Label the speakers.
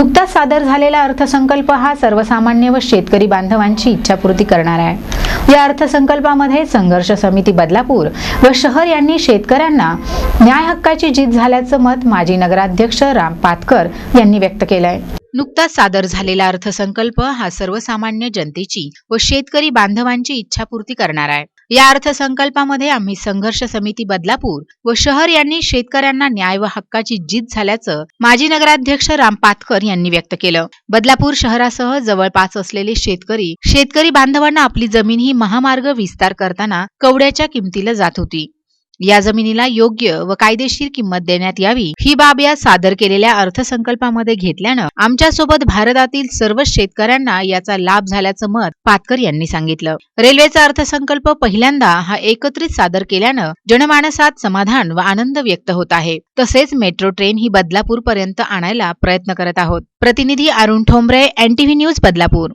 Speaker 1: नुकताच सादर झालेला अर्थसंकल्प हा सर्वसामान्य व शेतकरी बांधवांची इच्छापूर्ती करणार आहे. या अर्थसंकल्पामध्ये संघर्ष समिती बदलापूर व शहर यांनी शेतकऱ्यांना न्याय हक्काची जीत झाल्याचं मत माजी नगराध्यक्ष राम पातकर यांनी व्यक्त केलंय. नुकताच सादर झालेला अर्थसंकल्प हा सर्वसामान्य जनतेची व शेतकरी बांधवांची इच्छापूर्ती करणार आहे. या अर्थसंकल्पामध्ये आम्ही संघर्ष समिती बदलापूर व शहर यांनी शेतकऱ्यांना न्याय व हक्काची जीत झाल्याचं माजी नगराध्यक्ष राम पातकर यांनी व्यक्त केलं. बदलापूर शहरासह जवळपास असलेले शेतकरी शेतकरी बांधवांना आपली जमीन ही महामार्ग विस्तार करताना कवड्याच्या किमतीला जात होती. या जमिनीला योग्य व कायदेशीर किंमत देण्यात यावी. ही बाब या सादर केलेल्या अर्थसंकल्पामध्ये घेतल्यानं आमच्यासोबत भारतातील सर्व शेतकऱ्यांना याचा लाभ झाल्याचं मत पातकर यांनी सांगितलं. रेल्वेचा अर्थसंकल्प पहिल्यांदा हा एकत्रित सादर केल्यानं जनमानसात समाधान व आनंद व्यक्त होत आहे. तसेच मेट्रो ट्रेन ही बदलापूर पर्यंत आणायला प्रयत्न करत आहोत. प्रतिनिधी अरुण ठोंबरे एनटीव्ही न्यूज बदलापूर.